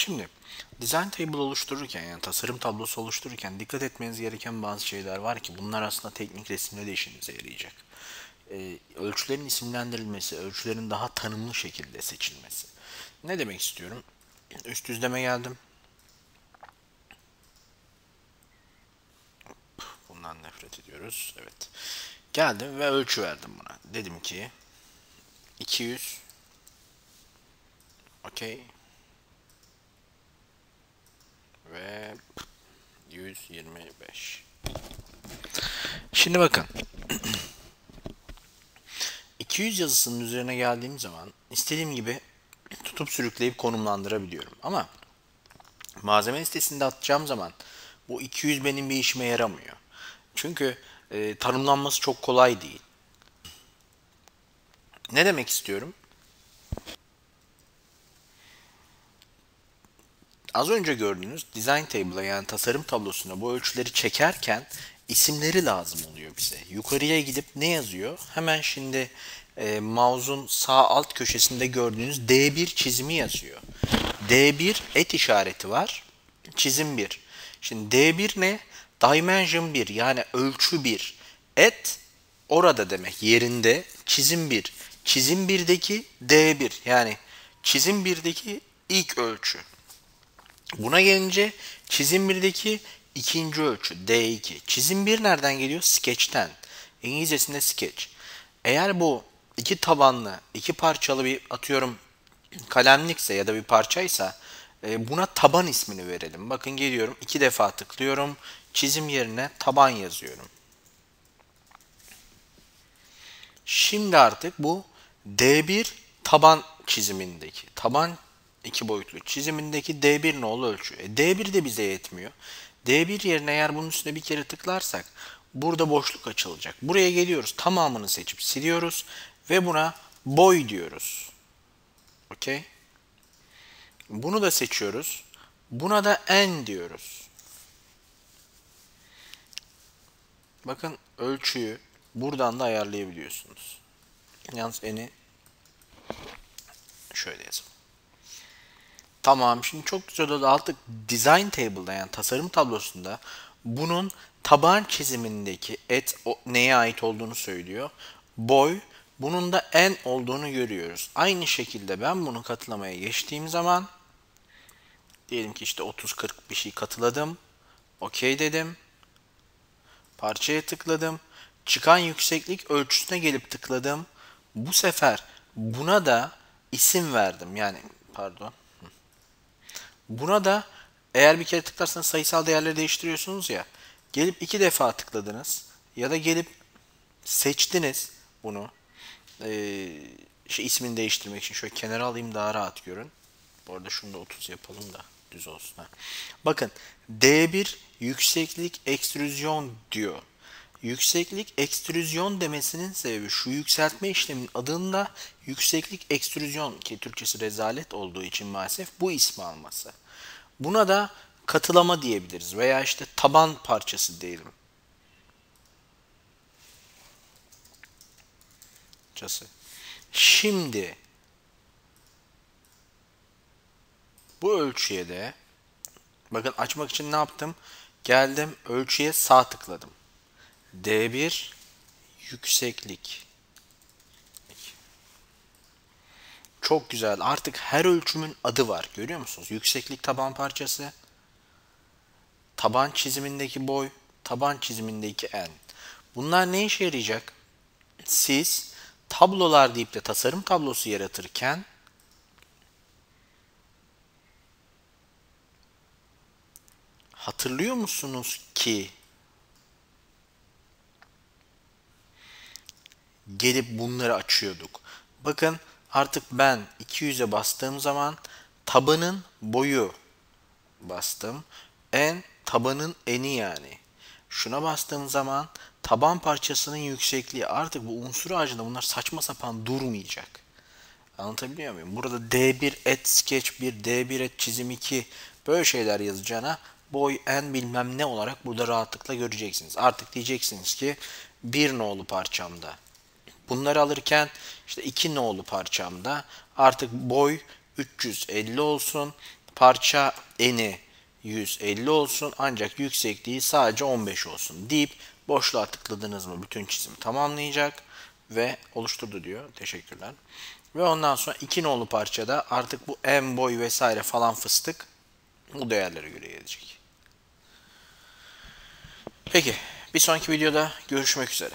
Şimdi design table oluştururken yani tasarım tablosu oluştururken dikkat etmeniz gereken bazı şeyler var ki bunlar aslında teknik resimde de işinize yarayacak. Ee, ölçülerin isimlendirilmesi, ölçülerin daha tanımlı şekilde seçilmesi. Ne demek istiyorum? Üst düzleme geldim. Bundan nefret ediyoruz. Evet. Geldim ve ölçü verdim buna. Dedim ki 200 Okey. Ve 125. Şimdi bakın. 200 yazısının üzerine geldiğim zaman istediğim gibi tutup sürükleyip konumlandırabiliyorum. Ama malzeme listesinde atacağım zaman bu 200 benim bir işime yaramıyor. Çünkü e, tanımlanması çok kolay değil. Ne demek istiyorum? Az önce gördüğünüz design table'a yani tasarım tablosuna bu ölçüleri çekerken isimleri lazım oluyor bize. Yukarıya gidip ne yazıyor? Hemen şimdi e, mouse'un sağ alt köşesinde gördüğünüz D1 çizimi yazıyor. D1 et işareti var. Çizim 1. Şimdi D1 ne? Dimension 1 yani ölçü 1. Et orada demek yerinde. Çizim 1. Çizim 1'deki D1 yani çizim 1'deki ilk ölçü. Buna gelince çizim 1'deki ikinci ölçü D2. Çizim 1 nereden geliyor? Sketch'ten. İngilizcesinde sketch. Eğer bu iki tabanlı, iki parçalı bir atıyorum kalemlikse ya da bir parçaysa e, buna taban ismini verelim. Bakın geliyorum iki defa tıklıyorum. Çizim yerine taban yazıyorum. Şimdi artık bu D1 taban çizimindeki, taban iki boyutlu çizimindeki D1 nolu ölçü. E, D1 de bize yetmiyor. D1 yerine eğer bunun üstüne bir kere tıklarsak burada boşluk açılacak. Buraya geliyoruz. Tamamını seçip siliyoruz ve buna boy diyoruz. Okey. Bunu da seçiyoruz. Buna da n diyoruz. Bakın ölçüyü buradan da ayarlayabiliyorsunuz. Yalnız n'i şöyle yazalım. Tamam şimdi çok güzel. Artık design table'da yani tasarım tablosunda bunun taban çizimindeki et o, neye ait olduğunu söylüyor. Boy bunun da n olduğunu görüyoruz. Aynı şekilde ben bunu katılamaya geçtiğim zaman diyelim ki işte 30-40 bir şey katıladım. Okey dedim. Parçaya tıkladım. Çıkan yükseklik ölçüsüne gelip tıkladım. Bu sefer buna da isim verdim. Yani pardon Buna da eğer bir kere tıklarsanız sayısal değerleri değiştiriyorsunuz ya. Gelip iki defa tıkladınız ya da gelip seçtiniz bunu. Ee, şey ismini değiştirmek için şöyle kenara alayım daha rahat görün. Bu arada şunu da 30 yapalım da düz olsun. Ha. Bakın D1 yükseklik ekstrüzyon diyor. Yükseklik ekstrüzyon demesinin sebebi şu yükseltme işleminin adında yükseklik ekstrüzyon ki Türkçesi rezalet olduğu için maalesef bu ismi alması. Buna da katılama diyebiliriz veya işte taban parçası diyelim. Şimdi bu ölçüye de bakın açmak için ne yaptım? Geldim ölçüye sağ tıkladım. D1 yükseklik. Çok güzel. Artık her ölçümün adı var. Görüyor musunuz? Yükseklik taban parçası. Taban çizimindeki boy. Taban çizimindeki en. Bunlar ne işe yarayacak? Siz tablolar deyip de tasarım tablosu yaratırken hatırlıyor musunuz ki gelip bunları açıyorduk. Bakın artık ben 200'e bastığım zaman tabanın boyu bastım. En tabanın eni yani. Şuna bastığım zaman taban parçasının yüksekliği artık bu unsur ağacında bunlar saçma sapan durmayacak. Anlatabiliyor muyum? Burada D1 et sketch 1, D1 et çizim 2 böyle şeyler yazacağına boy en bilmem ne olarak burada rahatlıkla göreceksiniz. Artık diyeceksiniz ki bir nolu parçamda Bunları alırken işte 2 nolu parçamda artık boy 350 olsun. parça eni 150 olsun ancak yüksekliği sadece 15 olsun deyip boşluğa tıkladınız mı bütün çizim tamamlayacak ve oluşturdu diyor. Teşekkürler. Ve ondan sonra iki nolu parçada artık bu en boy vesaire falan fıstık bu değerlere göre gelecek. Peki bir sonraki videoda görüşmek üzere.